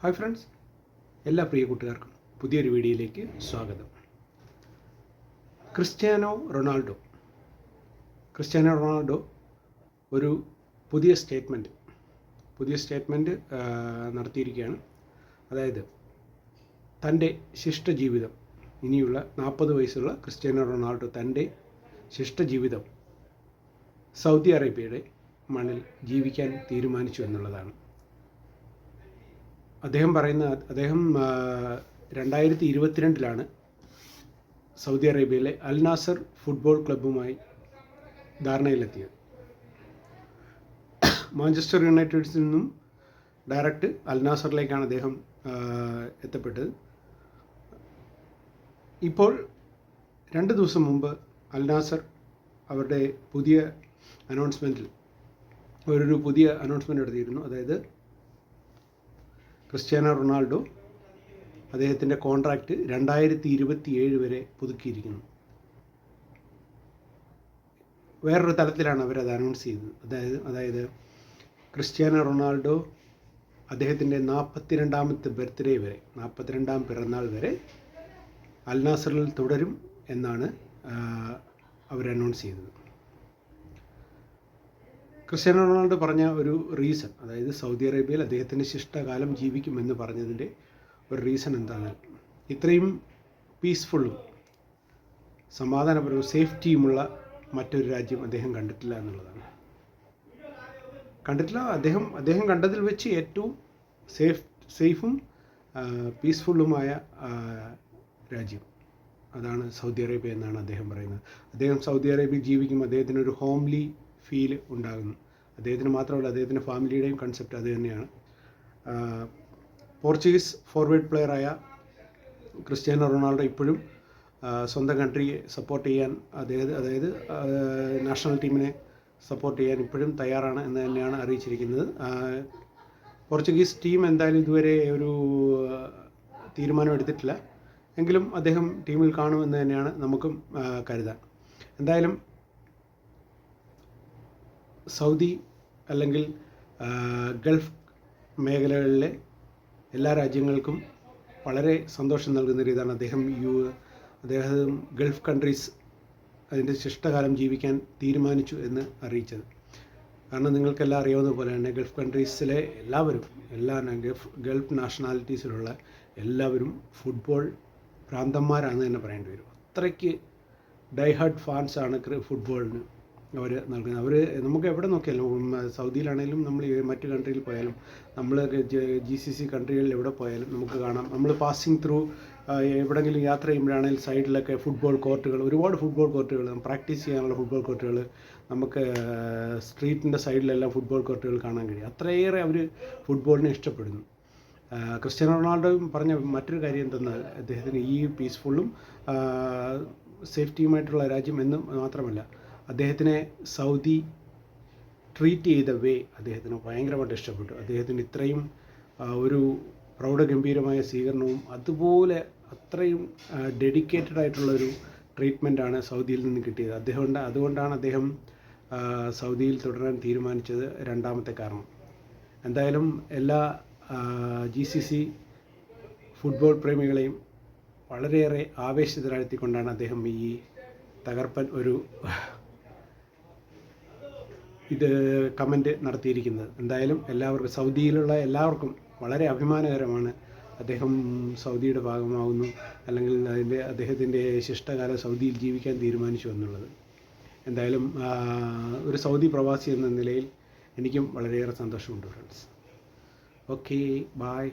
Hi friends എല്ലാ പ്രിയ കൂട്ടുകാർക്കും പുതിയൊരു വീഡിയോയിലേക്ക് സ്വാഗതം. Cristiano Ronaldo. ക്രിസ്ത്യാനോ റൊണാൾഡോ ഒരു പുതിയ സ്റ്റേറ്റ്മെന്റ് പുതിയ സ്റ്റേറ്റ്മെന്റ് നടത്തിയിരിക്കുകയാണ്. അതായത് തന്റെ ശിഷ്ടജീവിതം ഇനിയുള്ള നാൽപ്പത് വയസ്സുള്ള ക്രിസ്ത്യാനോ റൊണാൾഡോ തന്റെ ശിഷ്ടജീവിതം സൗദി അറേബ്യയുടെ മണ്ണിൽ ജീവിക്കാൻ തീരുമാനിച്ചു എന്നുള്ളതാണ്. അദ്ദേഹം പറയുന്ന അദ്ദേഹം രണ്ടായിരത്തി ഇരുപത്തിരണ്ടിലാണ് സൗദി അറേബ്യയിലെ അൽ നാസർ ഫുട്ബോൾ ക്ലബ്ബുമായി ധാരണയിലെത്തിയത്. മാഞ്ചസ്റ്റർ യുണൈറ്റഡ്സിൽ നിന്നും ഡയറക്റ്റ് അൽ നാസറിലേക്കാണ് അദ്ദേഹം എത്തപ്പെട്ടത്. ഇപ്പോൾ രണ്ട് ദിവസം മുമ്പ് അൽ നാസർ അവരുടെ പുതിയ അനൗൺസ്മെന്റിൽ അവരൊരു പുതിയ അനൗൺസ്മെന്റ് നടത്തിയിരുന്നു. അതായത് ക്രിസ്ത്യാനോ റൊണാൾഡോ അദ്ദേഹത്തിന്റെ കോൺട്രാക്റ്റ് രണ്ടായിരത്തി ഇരുപത്തി ഏഴ് വരെ പുതുക്കിയിരിക്കുന്നു. വേറൊരു തലത്തിലാണ് അവരത് അനൗൺസ് ചെയ്തത്. അതായത് അതായത് ക്രിസ്ത്യാനോ റൊണാൾഡോ അദ്ദേഹത്തിന്റെ നാൽപ്പത്തിരണ്ടാമത്തെ ബർത്ത്ഡേ വരെ നാൽപ്പത്തിരണ്ടാം പിറന്നാൾ വരെ അൽനാസറിൽ തുടരും എന്നാണ് അവർ അനൗൺസ് ചെയ്തത്. ക്രിസ്ത്യാനോ റൊണാൾഡോ പറഞ്ഞ ഒരു റീസൺ അതായത് സൗദി അറേബ്യയിൽ അദ്ദേഹത്തിന്റെ ശിഷ്ടകാലം ജീവിക്കുമെന്ന് പറഞ്ഞതിന്റെ ഒരു റീസൺ എന്താണ്? ഇത്രയും പീസ്ഫുള്ളും സമാധാനപരവും സേഫ്റ്റിയുമുള്ള മറ്റൊരു രാജ്യം അദ്ദേഹം കണ്ടിട്ടില്ല എന്നുള്ളതാണ്. കണ്ടിട്ടില്ല അദ്ദേഹം അദ്ദേഹം കണ്ടതിൽ വെച്ച് ഏറ്റവും സേഫ് സേഫും പീസ്ഫുള്ളുമായ രാജ്യം. അതാണ് സൗദി അറേബ്യ എന്നാണ് അദ്ദേഹം പറയുന്നത്. അദ്ദേഹം സൗദി അറേബ്യയിൽ ജീവിക്കുമ്പോൾ അദ്ദേഹത്തിന് ഒരു ഹോംലി ഫീൽ ഉണ്ടാകുന്നു. അദ്ദേഹത്തിന് മാത്രമല്ല അദ്ദേഹത്തിന്റെ ഫാമിലിയുടെയും കൺസെപ്റ്റ് അത് തന്നെയാണ്. പോർച്ചുഗീസ് ഫോർവേഡ് പ്ലെയറായ ക്രിസ്ത്യാനോ റൊണാൾഡോ ഇപ്പോഴും സ്വന്തം കൺട്രിയെ സപ്പോർട്ട് ചെയ്യാൻ അദ്ദേഹം അതായത് നാഷണൽ ടീമിനെ സപ്പോർട്ട് ചെയ്യാൻ ഇപ്പോഴും തയ്യാറാണ് എന്ന് തന്നെയാണ് അറിയിച്ചിരിക്കുന്നത്. പോർച്ചുഗീസ് ടീം എന്തായാലും ഇതുവരെ ഒരു തീരുമാനം എടുത്തിട്ടില്ല. എങ്കിലും അദ്ദേഹം ടീമിൽ കാണുമെന്ന് തന്നെയാണ് നമുക്കും കരുതാം എന്തായാലും സൗദി അല്ലെങ്കിൽ ഗൾഫ് മേഖലകളിലെ എല്ലാ രാജ്യങ്ങൾക്കും വളരെ സന്തോഷം നൽകുന്ന രീതിയാണ് അദ്ദേഹം യു അദ്ദേഹം ഗൾഫ് കൺട്രീസ് അതിന്റെ ശിഷ്ടകാലം ജീവിക്കാൻ തീരുമാനിച്ചു എന്ന് അറിയിച്ചത്. കാരണം നിങ്ങൾക്കെല്ലാം അറിയാവുന്ന പോലെ തന്നെ ഗൾഫ് കൺട്രീസിലെ എല്ലാവരും എല്ലാ ഗൾഫ് ഗൾഫ് നാഷണാലിറ്റീസിലുള്ള എല്ലാവരും ഫുട്ബോൾ ഭ്രാന്തന്മാരാണെന്ന് തന്നെ പറയേണ്ടി വരും. അത്രയ്ക്ക് ഡൈഹാർഡ് ഫാൻസാണ് ഫുട്ബോളിന് അവർ നൽകുന്നത്. അവർ നമുക്ക് എവിടെ നോക്കിയാലും സൗദിയിലാണെങ്കിലും നമ്മൾ മറ്റ് കൺട്രിയിൽ പോയാലും നമ്മൾ ജി സി സി കൺട്രികളിൽ എവിടെ പോയാലും നമുക്ക് കാണാം. നമ്മൾ പാസിങ് ത്രൂ എവിടെങ്കിലും യാത്ര ചെയ്യുമ്പോഴാണെങ്കിൽ സൈഡിലൊക്കെ ഫുട്ബോൾ കോർട്ടുകൾ ഒരുപാട് ഫുട്ബോൾ കോർട്ടുകൾ പ്രാക്ടീസ് ചെയ്യാനുള്ള ഫുട്ബോൾ കോർട്ടുകൾ നമുക്ക് സ്ട്രീറ്റിന്റെ സൈഡിലെല്ലാം ഫുട്ബോൾ കോർട്ടുകൾ കാണാൻ കഴിയും. അത്രയേറെ അവർ ഫുട്ബോളിനെ ഇഷ്ടപ്പെടുന്നു. ക്രിസ്ത്യാനോ റൊണാൾഡോയും പറഞ്ഞ മറ്റൊരു കാര്യം എന്തെന്നാൽ അദ്ദേഹത്തിന് ഈ പീസ്ഫുള്ളും സേഫ്റ്റിയുമായിട്ടുള്ള രാജ്യം എന്നും മാത്രമല്ല അദ്ദേഹത്തിനെ സൗദി ട്രീറ്റ് ചെയ്ത വേ അദ്ദേഹത്തിന് ഭയങ്കരമായിട്ട് ഇഷ്ടപ്പെട്ടു. അദ്ദേഹത്തിന് ഇത്രയും ഒരു പ്രൗഢഗംഭീരമായ സ്വീകരണവും അതുപോലെ അത്രയും ഡെഡിക്കേറ്റഡ് ആയിട്ടുള്ളൊരു ട്രീറ്റ്മെന്റാണ് സൗദിയിൽ നിന്ന് കിട്ടിയത്. അദ്ദേഹം കൊണ്ട് അതുകൊണ്ടാണ് അദ്ദേഹം സൗദിയിൽ തുടരാൻ തീരുമാനിച്ചത് രണ്ടാമത്തെ കാരണം. എന്തായാലും എല്ലാ ജി സി സി ഫുട്ബോൾ പ്രേമികളെയും വളരെയേറെ ആവേശത്തിലാഴ്ത്തിക്കൊണ്ടാണ് അദ്ദേഹം ഈ തകർപ്പൻ ഒരു ഇത് കമന്റ് നടത്തിയിരിക്കുന്നത്. എന്തായാലും എല്ലാവർക്കും സൗദിയിലുള്ള എല്ലാവർക്കും വളരെ അഭിമാനകരമാണ് അദ്ദേഹം സൗദിയുടെ ഭാഗമാകുന്നു അല്ലെങ്കിൽ അതിന്റെ അദ്ദേഹത്തിന്റെ ശിഷ്ടകാലം സൗദിയിൽ ജീവിക്കാൻ തീരുമാനിച്ചു എന്നുള്ളത്. എന്തായാലും ഒരു സൗദി പ്രവാസി എന്ന നിലയിൽ എനിക്കും വളരെയേറെ സന്തോഷമുണ്ട് ഫ്രണ്ട്സ് ഓക്കെ ബായ്